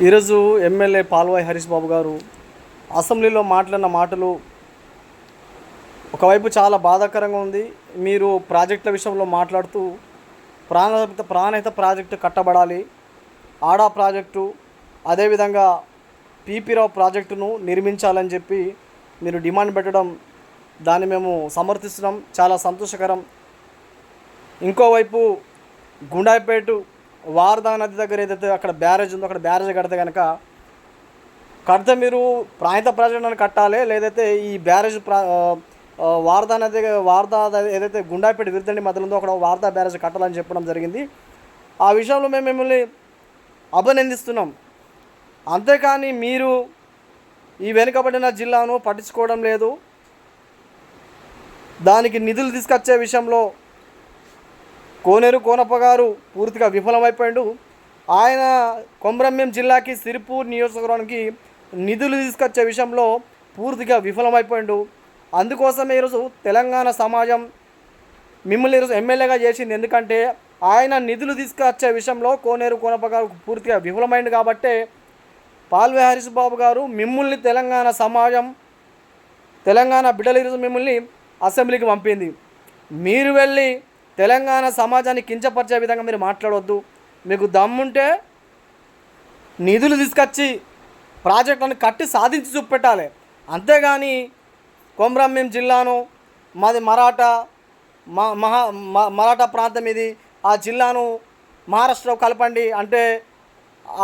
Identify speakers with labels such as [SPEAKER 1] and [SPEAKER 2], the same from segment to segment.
[SPEAKER 1] ఈరోజు ఎమ్మెల్యే పాల్వాయి హరీష్ బాబు గారు అసెంబ్లీలో మాట్లాడిన మాటలు ఒకవైపు చాలా బాధాకరంగా ఉంది. మీరు ప్రాజెక్టుల విషయంలో మాట్లాడుతూ ప్రాణహిత ప్రాణహిత ప్రాజెక్టు కట్టబడాలి. ఆడా ప్రాజెక్టు అదేవిధంగా పీపీరావు ప్రాజెక్టును నిర్మించాలని చెప్పి మీరు డిమాండ్ పెట్టడం దాన్ని మేము సమర్థిస్తున్నాం. చాలా సంతోషకరం. ఇంకోవైపు గుండాయిపేటు వారదా నది దగ్గర ఏదైతే అక్కడ బ్యారేజ్ ఉందో అక్కడ బ్యారేజ్ కడితే కనుక కడితే మీరు ప్రాంత ప్రజలను కట్టాలి లేదైతే ఈ బ్యారేజ్ ప్రా వారదా నది వారదా ఏదైతే గుండాపేట విరుదండి మధ్యలో ఉందో అక్కడ వారదా బ్యారేజ్ కట్టాలని చెప్పడం జరిగింది. ఆ విషయంలో మేము మిమ్మల్ని అభినందిస్తున్నాం. అంతేకాని మీరు ఈ వెనుకబడిన జిల్లాను పట్టించుకోవడం లేదు. దానికి నిధులు తీసుకొచ్చే విషయంలో కోనేరు కోనప్ప గారు పూర్తిగా విఫలమైపోయాడు. ఆయన కొమరంభీం జిల్లాకి సిరిపూర్ నియోజకవర్గానికి నిధులు తీసుకొచ్చే విషయంలో పూర్తిగా విఫలమైపోయాడు. అందుకోసమే ఈరోజు తెలంగాణ సమాజం మిమ్మల్ని ఈరోజు ఎమ్మెల్యేగా చేసింది. ఎందుకంటే ఆయన నిధులు తీసుకొచ్చే విషయంలో కోనేరు కోనప్ప గారు పూర్తిగా విఫలమైంది కాబట్టే పాల్వే హరీష్ బాబు గారు మిమ్మల్ని తెలంగాణ సమాజం తెలంగాణ బిడ్డలు ఈరోజు మిమ్మల్ని అసెంబ్లీకి పంపింది. మీరు వెళ్ళి తెలంగాణ సమాజాన్ని కించపరిచే విధంగా మీరు మాట్లాడవద్దు మీకు దమ్ముంటే నిధులు తీసుకొచ్చి ప్రాజెక్టులను కట్టి సాధించి చూపెట్టాలి. అంతేగాని కొమరంభీం జిల్లాను మాది మరాఠా మా మహా మరాఠా ప్రాంతం ఇది ఆ జిల్లాను మహారాష్ట్రలో కలపండి అంటే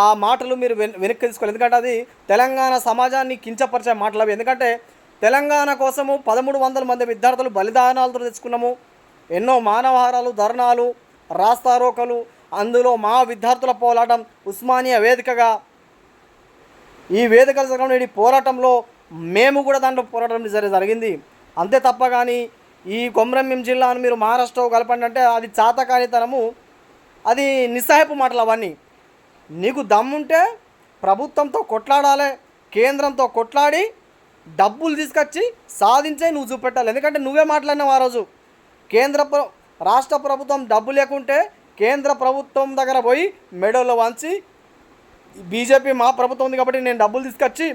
[SPEAKER 1] ఆ మాటలు మీరు వెన్ వెనక్కి తీసుకోవాలి ఎందుకంటే అది తెలంగాణ సమాజాన్ని కించపరిచే మాటలు అవి. ఎందుకంటే తెలంగాణ కోసము పదమూడు వందల మంది విద్యార్థులు బలిదానాలతో తెచ్చుకున్నాము. ఎన్నో మానవహారాలు ధర్నాలు రాస్తారోకలు అందులో మా విద్యార్థుల పోరాటం ఉస్మానియా వేదికగా ఈ వేదికల జరగడం ఈ పోరాటంలో మేము కూడా దాంట్లో పోరాటం సరే జరిగింది. అంతే తప్ప కానీ ఈ కొమరంభీం జిల్లాను మీరు మహారాష్ట్ర కలపండి అంటే అది చాతకానితనము. అది నిస్సహాయపు మాటలు అవన్నీ. నీకు దమ్ముంటే ప్రభుత్వంతో కొట్లాడాలి కేంద్రంతో కొట్లాడి డబ్బులు తీసుకొచ్చి సాధించే నువ్వు చూపెట్టాలి. ఎందుకంటే నువ్వే మాట్లాడినావు ఆ రోజు. కేంద్ర ప్ర రాష్ట్ర ప్రభుత్వం డబ్బు లేకుంటే కేంద్ర ప్రభుత్వం దగ్గర పోయి మెడలో వంచి బీజేపీ మా ప్రభుత్వం ఉంది కాబట్టి నేను డబ్బులు తీసుకొచ్చి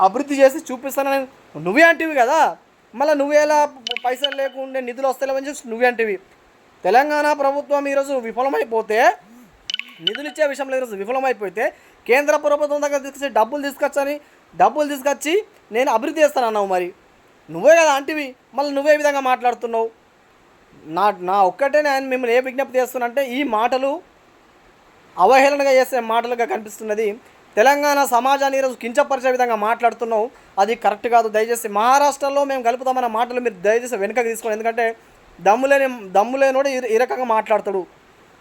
[SPEAKER 1] అభివృద్ధి చేసి చూపిస్తానని నువ్వే అంటివి కదా? మళ్ళీ నువ్వేలా పైసలు లేకుండా నిధులు వస్తాయని చెప్పి నువ్వే అంటివి. తెలంగాణ ప్రభుత్వం ఈరోజు విఫలమైపోతే నిధులు ఇచ్చే విషయంలో ఈరోజు విఫలమైపోతే కేంద్ర ప్రభుత్వం దగ్గర తీసుకొచ్చి డబ్బులు తీసుకొచ్చని డబ్బులు తీసుకొచ్చి నేను అభివృద్ధి చేస్తానన్నావు మరి. నువ్వే కదా అంటివి మళ్ళీ నువ్వే విధంగా మాట్లాడుతున్నావు. నా నా ఒక్కటే నేను మిమ్మల్ని ఏ విజ్ఞప్తి చేస్తున్నా ఈ మాటలు అవహేళనగా చేసే మాటలుగా కనిపిస్తున్నది. తెలంగాణ సమాజాన్ని ఈరోజు కించపరిచే విధంగా మాట్లాడుతున్నావు. అది కరెక్ట్ కాదు. దయచేసి మహారాష్ట్రలో మేము కలుపుతామన్న మాటలు మీరు దయచేసి వెనుకకి తీసుకోండి. ఎందుకంటే దమ్ములేని దమ్ములేనోడు ఈ రకంగా మాట్లాడతాడు.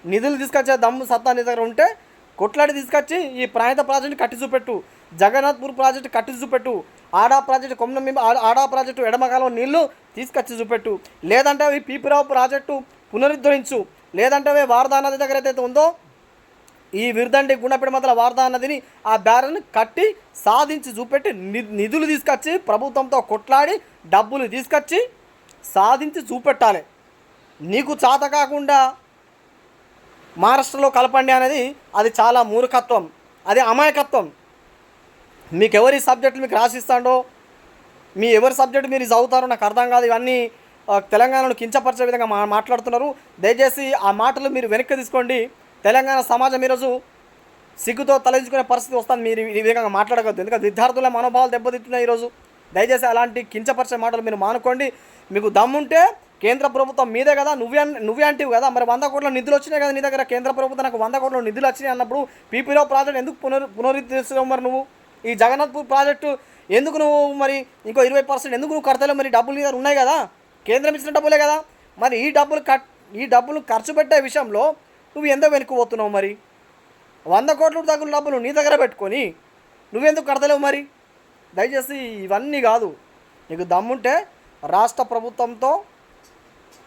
[SPEAKER 1] నిధులు తీసుకొచ్చే దమ్ము సత్తా నీ దగ్గర ఉంటే కొట్లాడి తీసుకొచ్చి ఈ ప్రాంత ప్రాజెక్టు కట్టి చూపెట్టు. జగన్నాథ్పూర్ ప్రాజెక్టు కట్టి చూపెట్టు. ఆడా ప్రాజెక్టు కొమ్మ మీద ఆడా ప్రాజెక్టు ఎడమకాలం నీళ్ళు తీసుకొచ్చి చూపెట్టు. లేదంటే అవి పీపిరావు ప్రాజెక్టు పునరుద్ధరించు. లేదంటే అవి వారదా నది దగ్గర ఏదైతే ఉందో ఈ విరుదండి గుండెపిడి మధ్యలో వారదా నదిని ఆ బ్యారల్ని కట్టి సాధించి చూపెట్టి ని- నిధులు తీసుకొచ్చి ప్రభుత్వంతో కొట్లాడి డబ్బులు తీసుకొచ్చి సాధించి చూపెట్టాలి. నీకు చాత కాకుండా మహారాష్ట్రలో కలపండి అనేది అది చాలా మూర్ఖత్వం. అది అమాయకత్వం. మీకు ఎవరి సబ్జెక్టులు మీకు రాసిస్తాడో మీ ఎవరి సబ్జెక్టు మీరు చదువుతారో నాకు అర్థం కాదు. ఇవన్నీ తెలంగాణను కించపరిచే విధంగా మా మాట్లాడుతున్నారు. దయచేసి ఆ మాటలు మీరు వెనక్కి తీసుకోండి. తెలంగాణ సమాజం ఈరోజు సిగ్గుతో తలెంచుకునే పరిస్థితి వస్తుంది. మీరు ఈ విధంగా మాట్లాడగద్దు ఎందుకంటే విద్యార్థుల మనోభావాలు దెబ్బతింటున్నాయి ఈరోజు. దయచేసి అలాంటి కించపరిచే మాటలు మీరు మానుకోండి. మీకు దమ్ముంటే కేంద్ర ప్రభుత్వం మీదే కదా. నువ్వే నువ్వే అంటివి కదా. మరి వంద కోట్ల నిధులు వచ్చినాయి కదా నీ దగ్గర. కేంద్ర ప్రభుత్వం నాకు వంద కోట్ల నిధులు వచ్చినాయి అన్నప్పుడు పీపీలో ప్రాజెక్ట్ ఎందుకు పునరు పునరుద్ధరిస్తున్నావు మరి నువ్వు? ఈ జగన్నాథ్పూర్ ప్రాజెక్టు ఎందుకు నువ్వు మరి ఇంకో ఇరవై పర్సెంట్ ఎందుకు నువ్వు కడతలేవు? మరి డబ్బులు మీద ఉన్నాయి కదా. కేంద్రం ఇచ్చిన డబ్బులే కదా. మరి ఈ డబ్బులు కట్ ఈ డబ్బులు ఖర్చు పెట్టే విషయంలో నువ్వు ఎందుకు వెనుకపోతున్నావు మరి? వంద కోట్ల దగ్గర డబ్బులు నీ దగ్గర పెట్టుకొని నువ్వెందుకు కడతలేవు మరి? దయచేసి ఇవన్నీ కాదు. నీకు దమ్ముంటే రాష్ట్ర ప్రభుత్వంతో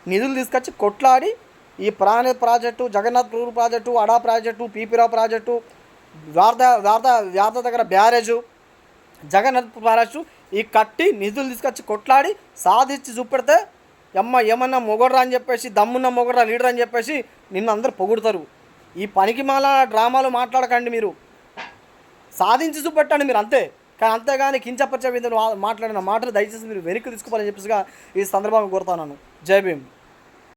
[SPEAKER 1] నిధులు తీసుకొచ్చి కొట్లాడి ఈ ప్రాణ project Jagannathpur project Ada project PP Rao project Wardha Wardha వ్యార్థ దగ్గర బ్యారేజు జగన్ బ్యారేజ్ ఈ కట్టి నిధులు తీసుకొచ్చి కొట్లాడి సాధించి చూపెడితే ఎమ్మ ఏమన్నా మొగడ్రా అని చెప్పేసి దమ్మున్న మొగడ్రా లీడర్ అని చెప్పేసి నిన్ను అందరూ పొగుడతారు. ఈ పనికి మాల డ్రామాలు మాట్లాడకండి మీరు. సాధించి చూపెట్టండి మీరు అంతే. కానీ అంతేగాని కించపరిచే విధంగా మాట్లాడిన మాటలు దయచేసి మీరు వెనక్కి తీసుకోవాలని చెప్పేసిగా ఈ సందర్భంగా కోరుతాను జై భీమ్.